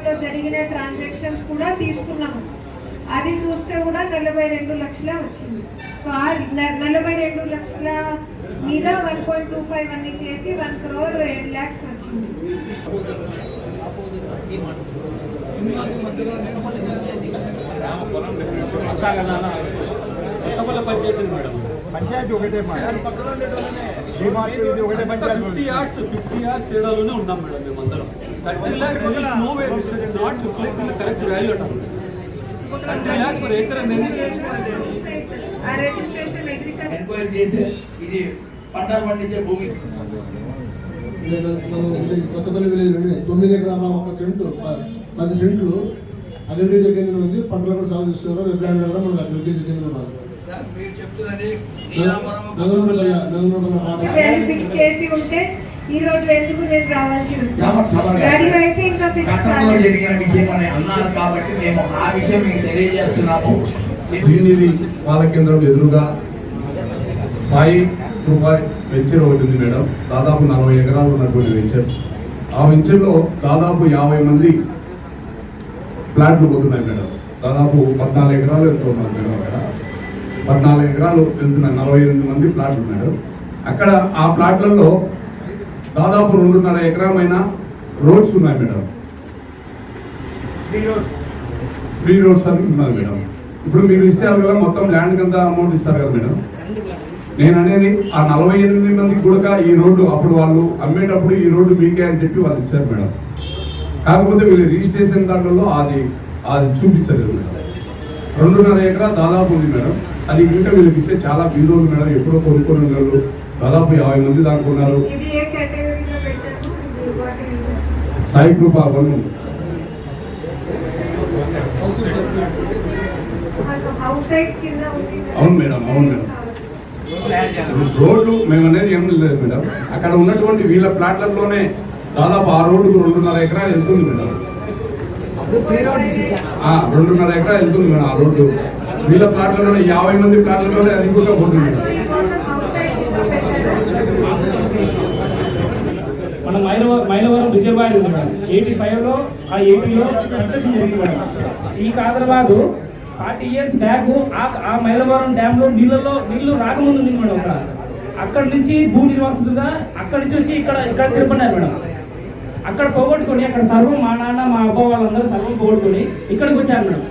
సంవత్సరంలో జరిగిన ట్రాన్సాక్షన్స్ కూడా తీసుకున్నాము అది చూస్తే కూడా నలభై రెండు లక్షలే వచ్చింది. సో ఆ నలభై రెండు లక్షల మీద వన్ పాయింట్ టూ ఫైవ్ అన్ని చేసి వన్ క్రోర్ ఎయిట్ ల్యాక్స్ వచ్చింది. పంచాయతీ మేడం పంచాయతీ ఒకటే ఇది ఒకటే fifty panchayat. Yards fifty yards తేడాలోనే ఉన్నాం మేడం మేము అందరం thirty lakhs no way not reflect in correct value అంటాం థర్టీ ల్యాక్స్ పర్ ఏకర్ అనేది ఆ రిజిస్ట్రేషన్ అగ్రికల్చర్ ఎంక్వైరీ చేసి ఇది పంటలు పండించే భూమి. కొత్తపల్లి విలేజ్ తొమ్మిది ఎకరాల ఒక సెంటు ప- పది సెంట్లు అగ్రికల్చర్ కింద ఉంది. పంటలు కూడా సాగు చేస్తున్నారు. వ్యవసాయం కూడా మనకు అగ్రికల్చర్ కింద ఉన్నారు సార్ మీరు చెప్తున్నది నీలాపురం నగరంలో ఈ రోజు ఎందుకు నేను రావాల్సి వస్తుంది? గతంలో జరిగిన విషయం అని అన్నారు కాబట్టి మేము ఆ విషయం మీకు తెలియజేస్తున్నాము. శ్రీనిధి ఎదురుగా సాయి రూపాయి వెంచర్ ఒకటి ఉంది మేడం. దాదాపు నలభై ఎకరాలు ఉన్నటువంటి వెంచర్. ఆ వెంచర్లో దాదాపు యాభై మంది ప్లాట్లు పోతున్నాయి మేడం. దాదాపు పద్నాలుగు ఎకరాలు ఎంత ఉన్నారు మేడం అక్కడ. పద్నాలుగు ఎకరాలు వెళ్తున్నాయి నలభై ఎనిమిది మంది ప్లాట్లు ఉన్నారు. అక్కడ ఆ ప్లాట్లలో దాదాపు రెండున్నర ఎకరమైన రోడ్స్ ఉన్నాయి మేడం. ఫ్రీ రోడ్స్ అని ఉన్నారు మేడం. ఇప్పుడు మీరు ఇస్తారు కదా మొత్తం ల్యాండ్ కింద అమౌంట్ ఇస్తారు కదా మేడం. నేను అనేది ఆ నలభై ఎనిమిది మందికి కూడా ఈ రోడ్డు అప్పుడు వాళ్ళు అమ్మేటప్పుడు ఈ రోడ్డు మీకే అని చెప్పి వాళ్ళు ఇచ్చారు మేడం. కాకపోతే వీళ్ళు రిజిస్ట్రేషన్ దాంట్లో అది అది చూపించలేదు మేడం. రెండున్నర ఎకరా దాదాపు ఉంది మేడం. అది ఇంకా వీళ్ళకి ఇస్తే చాలా బీదోళ్ళు మేడం. ఎప్పుడో కొనుక్కొని ఉన్నారు దాదాపు యాభై మంది దాకా ఉన్నారు ఇది ఏ కేటగిరీలో పెట్టారు ఇది సాయి కృప అవును మేడం, అవును మేడం. రోడ్లు మేము అనేది ఏం లేదు మేడం. అక్కడ ఉన్నటువంటి వీళ్ళ ప్లాట్లలోనే దాదాపు ఆ రోడ్డుకు రెండున్నర ఎకరాలు వెళ్తుంది మేడం? రెండున్నర ఎకరాలు వెళ్తుంది మేడం ఆ రోడ్డు? వీళ్ళ ప్లాట్లలోనే యాభై మంది ప్లాట్లలోనే అది కూడా పోతుంది మేడం హౌస్ సైడ్ కింద పెట్టారు మన మైలవ మైలవరం రిజర్వాయర్ ఉంది మేడం. ఎయిటీ ఫైవ్లో ఆ ఎయిటీలో కన్స్ట్రక్షన్ జరిగింది మేడం. ఈ కాదరాబాదు ఫార్టీ ఇయర్స్ బ్యాక్ ఆ మైలవరం డ్యామ్లో నీళ్ళలో నీళ్ళు రాకముందు ఉంది మేడం అక్కడ. అక్కడ నుంచి భూ నిర్వాసితులుగా అక్కడి నుంచి వచ్చి ఇక్కడ ఇక్కడ తిరుపన్నారు మేడం. అక్కడ పోగొట్టుకొని అక్కడ సర్వం మా నాన్న మా అబ్బా వాళ్ళందరూ సర్వం పోగొట్టుకొని ఇక్కడికి వచ్చారు మేడం.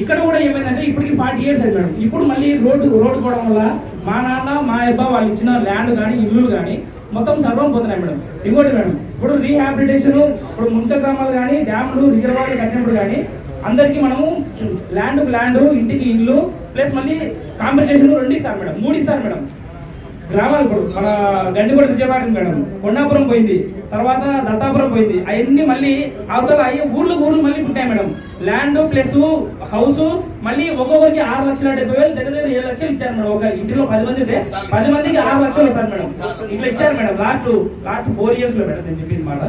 ఇక్కడ కూడా ఏమైందంటే ఇప్పటికి ఫార్టీ ఇయర్స్ అయింది మేడం. ఇప్పుడు మళ్ళీ రోడ్డు రోడ్డు పోవడం వల్ల మా నాన్న మా అబ్బా వాళ్ళు ఇచ్చిన ల్యాండ్ కానీ ఇల్లులు కానీ మొత్తం సర్వం పోతున్నాయి మేడం. ఇంకోటి మేడం ఇప్పుడు రీహాబిలిటేషన్ ఇప్పుడు ముంత గ్రామాలు కానీ డ్యామ్లు రిజర్వాయర్లు కట్టినప్పుడు కానీ అందరికీ మనము ల్యాండ్ ల్యాండ్ ఇంటికి ఇల్లు ప్లస్ మళ్ళీ కాంపెన్సేషన్ రెండు ఇస్తారు మేడం మూడు ఇస్తారు మేడం. గ్రామాలు ఇప్పుడు మన గండిపూడి విజయవాడ మేడం. కొండాపురం పోయింది. తర్వాత దత్తాపురం పోయింది. అవన్నీ మళ్ళీ అవతల అయ్యి ఊర్లు ఊర్లు మళ్ళీ పుట్టాయి మేడం. ల్యాండ్ ప్లస్ హౌస్ మళ్ళీ ఒక్కొక్కరికి ఆరు లక్షల డెబ్బై వేలు దగ్గర దగ్గర ఏడు లక్షలు ఇచ్చారు మేడం. ఒక ఇంటిలో పది మంది ఉంటే పది మందికి ఆరు లక్షలు ఇస్తారు మేడం. ఇట్లా ఇచ్చారు మేడం. లాస్ట్ లాస్ట్ ఫోర్ ఇయర్స్లో మేడం నేను చెప్పింది మాట.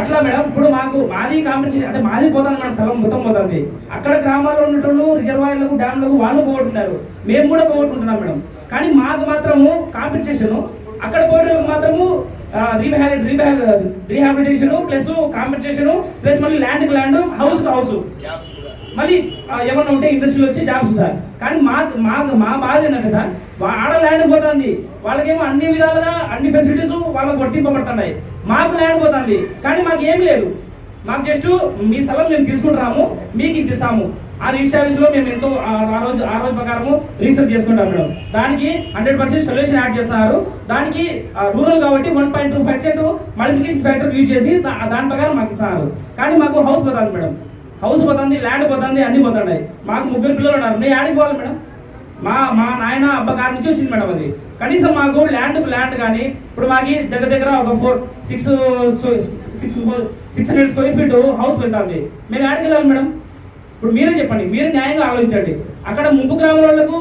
అట్లా మేడం ఇప్పుడు మాకు మాది కాంపెన్సేషన్ అంటే మాది పోతాను మేడం. స్థలం మొత్తం పోతుంది. అక్కడ గ్రామాల్లో ఉన్నటువంటి రిజర్వాయర్లకు డ్యామ్లకు వాళ్ళు పోగొట్టున్నారు మేము కూడా పోగొట్టుకుంటున్నాం మేడం. కానీ మాకు మాత్రము కాంపెన్సేషన్ అక్కడ పోయేటోళ్ళకి మాత్రము రీహాబిలిటేషన్ ప్లస్ కాంపెన్సేషన్ ప్లస్ మళ్ళీ ల్యాండ్ ల్యాండ్ హౌస్ హౌస్ మళ్ళీ ఏమన్నా ఉంటే ఇండస్ట్రీలో వచ్చి జాబ్స్ సార్. కానీ మా మా మా బాధ ఏంటంటే సార్ ఆడ ల్యాండ్ పోతుంది. వాళ్ళకేమో అన్ని విధాలుగా అన్ని ఫెసిలిటీస్ వాళ్ళకి వర్తింపబడుతున్నాయి. మాకు ల్యాండ్ పోతుంది. కానీ మాకు ఏమీ లేదు. మాకు జస్ట్ మీ స్థలం మేము తీసుకుంటున్నాము మీకు ఇది ఇస్తాము. ఆ రిజిస్టర్లో మేము ఎంతో ఆ రోజు ఆ రోజు ప్రకారము రిజిస్టర్ చేసుకుంటాం మేడం. దానికి హండ్రెడ్ పర్సెంట్ సొల్యూషన్ యాడ్ చేస్తున్నారు. దానికి రూరల్ కాబట్టి one point two percent multiplication factor use చేసి దాని ప్రకారం మాకు ఇస్తున్నారు. కానీ మాకు హౌస్ పోతుంది మేడం. హౌస్ పోతుంది ల్యాండ్ పోతుంది అన్ని పోతున్నాయి మాకు ముగ్గురు పిల్లలు ఉన్నారు. నేను యాడికి పోవాలి మేడం? మా మా నాయన అబ్బగారి నుంచి వచ్చింది మేడం అది. కనీసం మాకు ల్యాండ్ ల్యాండ్ కానీ ఇప్పుడు మాకు దగ్గర దగ్గర ఒక four six six six hundred square feet house పెట్టాలి మేము యాడికి వెళ్ళాలి మేడం? ఇప్పుడు మీరే చెప్పండి మీరే న్యాయంగా ఆలోచించండి. అక్కడ ముంపు గ్రామాలకు వాళ్ళకు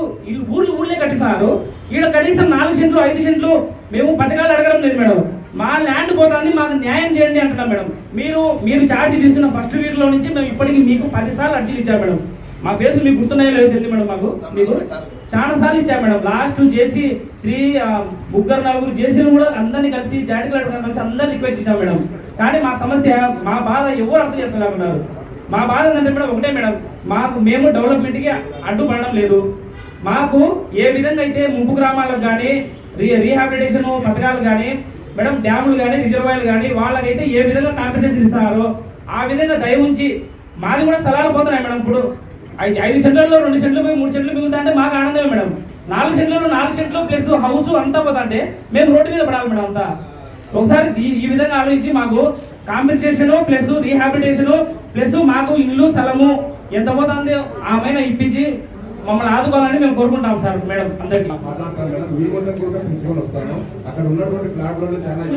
ఊళ్ళే ఊర్లు కట్టిస్తున్నారు. ఈడ కనీసం నాలుగు సెంట్లు ఐదు సెంట్లు మేము పథకాలు అడగడం లేదు మేడం. మా ల్యాండ్ పోతుంది మాకు న్యాయం చేయండి అంటున్నాం మేడం. మీరు మీరు ఛార్జ్ తీసుకున్న ఫస్ట్ వీక్లో నుంచి మేము ఇప్పటికి మీకు పది సార్లు అర్జీలు ఇచ్చాం మేడం. మా ఫేస్ మీకు గుర్తున్నాయో లేదో తెలియదు మేడం మాకు మీకు చాలా సార్లు ఇచ్చాం మేడం. లాస్ట్ చేసి త్రీ ముగ్గురు నలుగురు చేసిన కూడా అందరినీ కలిసి జాయింట్ కలెక్టర్ కలిసి అందరిని రిక్వెస్ట్ ఇచ్చాం మేడం. కానీ మా సమస్య మా బాధ ఎవరు అర్థం చేసుకోలేకున్నారు మా బాధ ఏంటంటే మేడం ఒకటే మేడం మాకు మేము డెవలప్మెంట్కి అడ్డుపడడం లేదు. మాకు ఏ విధంగా అయితే ముంపు గ్రామాలకు కానీ రీ రీహాబిలిటేషన్ పథకాలు కానీ మేడం డ్యాములు కానీ రిజర్వాయర్లు కానీ వాళ్ళకైతే ఏ విధంగా కాంపెన్సేషన్ ఇస్తున్నారో ఆ విధంగా దయ ఉంచి మాది కూడా స్థలాలు పోతున్నాయి మేడం ఇప్పుడు. ఐదు ఐదు సెంట్లలో రెండు సెంట్లు పోయి మూడు సెంట్లు మిగులుతా అంటే మాకు ఆనందమే మేడం. నాలుగు సెంట్లలో నాలుగు సెంట్లు ప్లస్ హౌస్ అంతా పోతా అంటే మేము రోడ్డు మీద పడాలి మేడం అంతా. ఒకసారి ఈ విధంగా ఆలోచించి మాకు కాంపెన్సేషన్ ప్లస్ రీహాబిలిటేషన్ ప్లస్ మాకు ఇల్లు స్థలము ఎంత పోతుంది ఆమె ఇప్పించి మమ్మల్ని ఆదుకోవాలని మేము కోరుకుంటాం సార్ మేడం అందరికీ.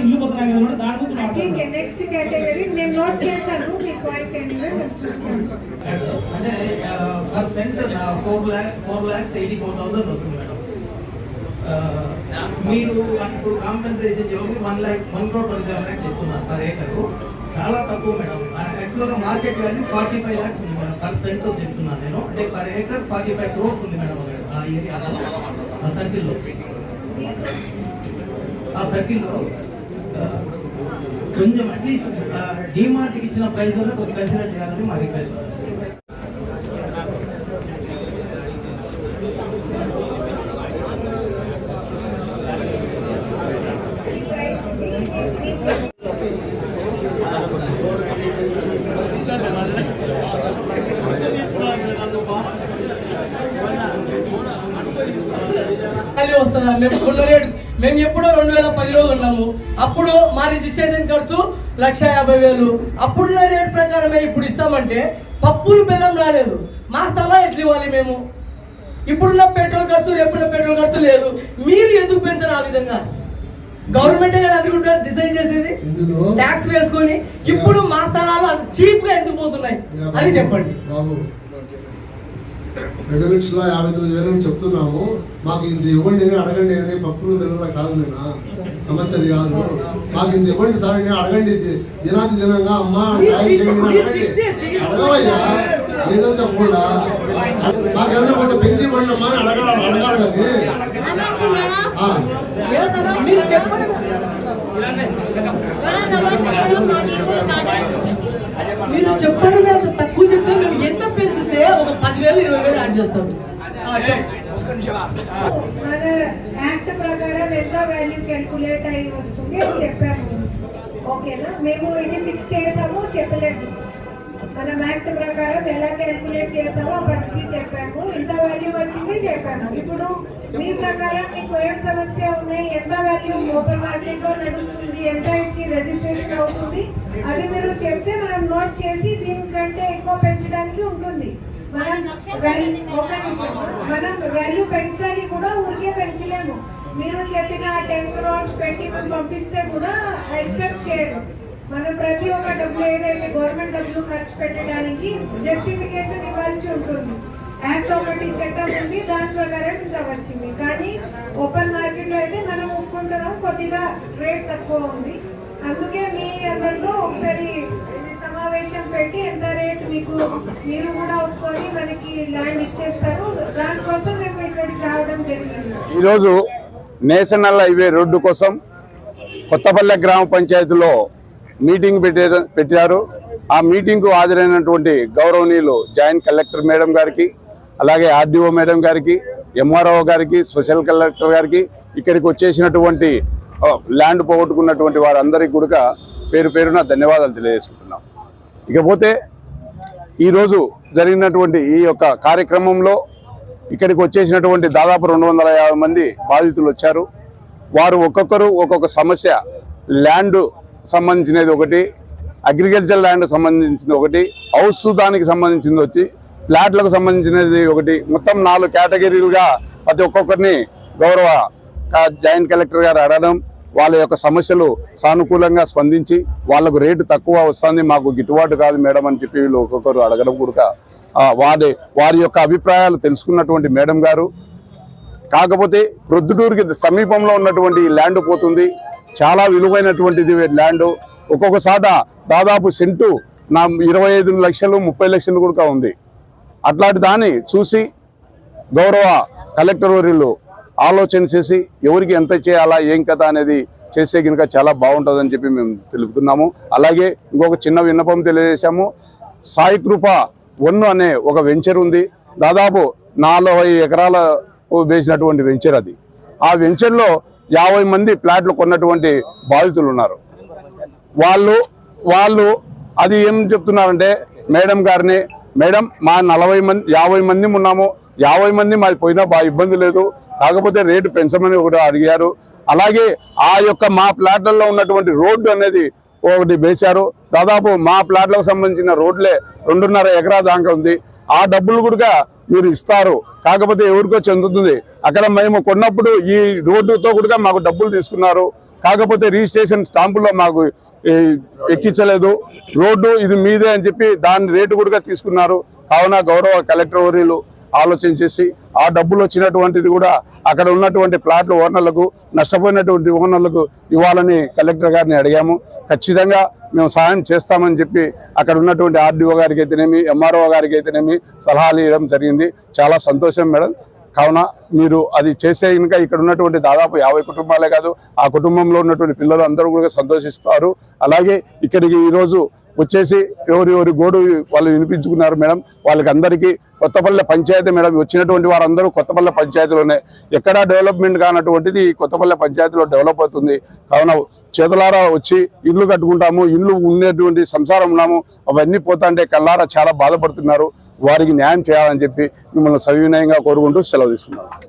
ఇల్లు పోతున్నాయి కదా మేడం దాని గురించి మాట్లాడుతున్నాం నెక్స్ట్ కేటగిరీ నేను నోట్ చేశాను మీ పాయింట్ ఏంటో అంటే per cent four lakh four lakhs eighty four thousand వస్తుంది మేడం ఆ, మీరు ఇప్పుడు కాంపెన్సేషన్ చెప్పి one lakh one crore twenty seven lakh చెప్తున్నారు పర్ ఏకర్. చాలా తక్కువ మేడం. యాక్చువల్గా market value forty five lakhs ఉంది మేడం పర్ సెంట్ చెప్తున్నాను నేను. అంటే per acre forty five crores ఉంది మేడం ఆ ఏరియాలో ఆ సర్కిల్లో ఆ సర్కిల్లో ఆ, కొంచెం అట్లీస్ట్ డిమార్ట్కి ఇచ్చిన ప్రైస్ వల్ల కొంచెం కన్సిడర్ చేయాలని మా రిక్వెస్ట్ అది వస్తుందా మేము కొన్న రేటు? మేము ఎప్పుడో రెండు వేల పది రోజులు ఉన్నాము. అప్పుడు మా రిజిస్ట్రేషన్ ఖర్చు లక్ష యాభై వేలు. అప్పుడున్న రేట్ ప్రకారమే ఇప్పుడు ఇస్తామంటే పప్పులు బెల్లం రాలేదు. మా స్థలం ఎట్లా ఇవ్వాలి మేము? ఇప్పుడున్న పెట్రోల్ ఖర్చు రేపున్న పెట్రోల్ ఖర్చు లేదు. మీరు ఎందుకు పెంచరు ఆ విధంగా? గవర్నమెంట్ కదా అది డిసైడ్ చేసేది. ట్యాక్స్ వేసుకొని ఇప్పుడు మా స్థలాలు చీప్గా ఎందుకు పోతున్నాయి? అని చెప్పండి. బాబు రెండు లక్షల యాభై తొమ్మిది వేలు చెప్తున్నాము. మాకు ఇంత ఇవ్వండి అని అడగండి అని పప్పులు పిల్లల కాదు నేనా సమస్య అది కాదు. మాకు ఇంత ఇవ్వండి సార్ అని అడగండి. దినాతి దినంగా అమ్మా అడగవయ్యా. ఏదో చెప్పకుండా. మాకు ఏదైనా కొంత పెంచి ఇవ్వండి అమ్మా అని అడగాలి అడగాలి. మీరు చెప్పండి మీరు చెప్పడం అంత తక్కువ చెప్తే మేము ఎంత పెంచితే ఒక పదివేలు ఇరవై వేలు యాడ్ చేస్తాం. యాక్ట్ ప్రకారం ఎంత వాల్యూ క్యాల్కులేట్ అయ్యి వస్తుంది అని చెప్పాము. ఓకేనా? మేము ఇది ఫిక్స్ చేసాము చెప్పలేదు. మనం యాక్ట్ ప్రకారం ఎలా క్యాల్కులేట్ చేస్తామో అప్పటికి చెప్పాము. ఎంత వాల్యూ వచ్చింది చెప్పాను. ఇప్పుడు మీ ప్రకారం మీకు ఏం సమస్య ఉన్నాయి ఎంత వాల్యూ ఓపెన్ మార్కెట్లో నడుస్తుంది ఎంత ఇంటికి రిజిస్ట్రేషన్ అవుతుంది అది మీరు చెప్తే మనం నోట్ చేసి దీనికంటే ఎక్కువ పెంచడానికి ఉంటుంది. మనం వాల్యూ- మనం వాల్యూ పెంచాలి కూడా ఊరికే పెంచలేము. మీరు చెప్పిన టెన్ క్రోర్స్ పెట్టి పంపిస్తే కూడా యాక్సెప్ట్ చేయరు. మనం ప్రతి ఒక్క డబ్బులు ఏదైతే గవర్నమెంట్ డబ్బులు ఖర్చు పెట్టడానికి జస్టిఫికేషన్ ఇవ్వాల్సి ఉంటుంది. యాక్ట్ ఒకటి చట్టం ఉంది దాని ప్రకారం ఇంత వచ్చింది. కానీ ఓపెన్ మార్కెట్ అయితే మనం ఒప్పుకుంటున్నాం కొద్దిగా రేట్ తక్కువ ఉంది. అందుకే మీ అందరిలో ఒకసారి సమావేశం పెట్టి ఎంత రేట్ మీకు మీరు కూడా ఒప్పుకొని మనకి ల్యాండ్ ఇచ్చేస్తారు. దానికోసం మేము ఇక్కడికి రావడం జరిగింది. ఈరోజు నేషనల్ హైవే రోడ్డు కోసం కొత్తపల్లె గ్రామ పంచాయతీలో మీటింగ్ పెట్టారు పెట్టారు. ఆ మీటింగ్కు హాజరైనటువంటి గౌరవనీయులు జాయింట్ కలెక్టర్ మేడం గారికి అలాగే ఆర్డీఓ మేడం గారికి ఎంఆర్ఓ గారికి స్పెషల్ కలెక్టర్ గారికి ఇక్కడికి వచ్చేసినటువంటి ల్యాండ్ పోగొట్టుకున్నటువంటి వారందరికీ కూడా పేరు పేరున ధన్యవాదాలు తెలియజేసుకుంటున్నాం. ఇకపోతే ఈరోజు జరిగినటువంటి ఈ యొక్క కార్యక్రమంలో ఇక్కడికి వచ్చేసినటువంటి దాదాపు రెండు వందల యాభై మంది బాధితులు వచ్చారు. వారు ఒక్కొక్కరు ఒక్కొక్క సమస్య ల్యాండ్ సంబంధించినది ఒకటి అగ్రికల్చర్ ల్యాండ్ సంబంధించింది ఒకటి హౌస్ దానికి సంబంధించింది వచ్చి ప్లాట్లకు సంబంధించినది ఒకటి. మొత్తం నాలుగు కేటగిరీలుగా ప్రతి ఒక్కొక్కరిని గౌరవ జాయింట్ కలెక్టర్ గారు అడగడం వాళ్ళ యొక్క సమస్యలు సానుకూలంగా స్పందించి వాళ్ళకు రేటు తక్కువ వస్తుంది మాకు గిట్టుబాటు కాదు మేడం అని చెప్పి వీళ్ళు ఒక్కొక్కరు అడగడం కూడా ఆ, వారి వారి యొక్క అభిప్రాయాలు తెలుసుకున్నటువంటి మేడం గారు. కాకపోతే ప్రొద్దుటూరుకి సమీపంలో ఉన్నటువంటి ఈ ల్యాండ్ పోతుంది. చాలా విలువైనటువంటిది ల్యాండ్. ఒక్కొక్క సాట దాదాపు సెంటు నా ఇరవై ఐదు లక్షలు ముప్పై లక్షలు కూడా ఉంది. అట్లాంటి దాన్ని చూసి గౌరవ కలెక్టర్ వర్యులు ఆలోచన చేసి ఎవరికి ఎంత చేయాలా ఏం కథ అనేది చేసే కనుక చాలా బాగుంటుందని చెప్పి మేము తెలుపుతున్నాము. అలాగే ఇంకొక చిన్న విన్నపం తెలియజేశాము. సాయి కృప వన్ అనే ఒక వెంచర్ ఉంది. దాదాపు నలభై ఎకరాల వేసినటువంటి వెంచర్ అది. ఆ వెంచర్లో యాభై మంది ప్లాట్లు కొన్నటువంటి బాధితులు ఉన్నారు. వాళ్ళు వాళ్ళు అది ఏం చెప్తున్నారంటే మేడం గారిని మేడం మా నలభై మంది యాభై మంది ఉన్నాము. యాభై మంది మాది పోయినా బాగా ఇబ్బంది లేదు. కాకపోతే రేటు పెంచమని ఒకటి అడిగారు. అలాగే ఆ యొక్క మా ప్లాట్లలో ఉన్నటువంటి రోడ్డు అనేది ఒకటి వేశారు. దాదాపు మా ప్లాట్లకు సంబంధించిన రోడ్లే రెండున్నర ఎకరా దాకా ఉంది. ఆ డబ్బులు కూడా మీరు ఇస్తారు. కాకపోతే ఎవరికో చెందుతుంది. అక్కడ మేము కొన్నప్పుడు ఈ రోడ్డుతో కూడా మాకు డబ్బులు తీసుకున్నారు. కాకపోతే రిజిస్ట్రేషన్ స్టాంపులో మాకు ఎక్కించలేదు. రోడ్డు ఇది మీదే అని చెప్పి దాని రేటు కూడా తీసుకున్నారు. కావున గౌరవ కలెక్టర్ వర్యులు ఆలోచన చేసి ఆ డబ్బులు వచ్చినటువంటిది కూడా అక్కడ ఉన్నటువంటి ప్లాట్ల ఓనర్లకు నష్టపోయినటువంటి ఓనర్లకు ఇవ్వాలని కలెక్టర్ గారిని అడిగాము. ఖచ్చితంగా మేము సహాయం చేస్తామని చెప్పి అక్కడ ఉన్నటువంటి ఆర్డీఓ గారికి అయితేనేమి ఎంఆర్ఓ గారికి అయితేనేమి సలహాలు ఇవ్వడం జరిగింది. చాలా సంతోషం మేడం. కావున మీరు అది చేసే ఇంకా ఇక్కడ ఉన్నటువంటి దాదాపు యాభై కుటుంబాలే కాదు ఆ కుటుంబంలో ఉన్నటువంటి పిల్లలు అందరూ కూడా సంతోషిస్తారు. అలాగే ఇక్కడికి ఈరోజు వచ్చేసి ఎవరి ఎవరి గోడు వాళ్ళు వినిపించుకున్నారు మేడం. వాళ్ళకి అందరికీ కొత్తపల్లె పంచాయతీ మేడం. వచ్చినటువంటి వారందరూ కొత్తపల్లె పంచాయతీలోనే. ఎక్కడా డెవలప్మెంట్ కానటువంటిది కొత్తపల్లె పంచాయతీలో డెవలప్ అవుతుంది. కావున చేతులారా వచ్చి ఇల్లు కట్టుకుంటాము ఇల్లు ఉండేటువంటి సంసారం ఉన్నాము అవన్నీ పోతాంటే కల్లారా చాలా బాధపడుతున్నారు. వారికి న్యాయం చేయాలని చెప్పి మిమ్మల్ని సవినయంగా కోరుకుంటూ సెలవు తీసుకున్నాను.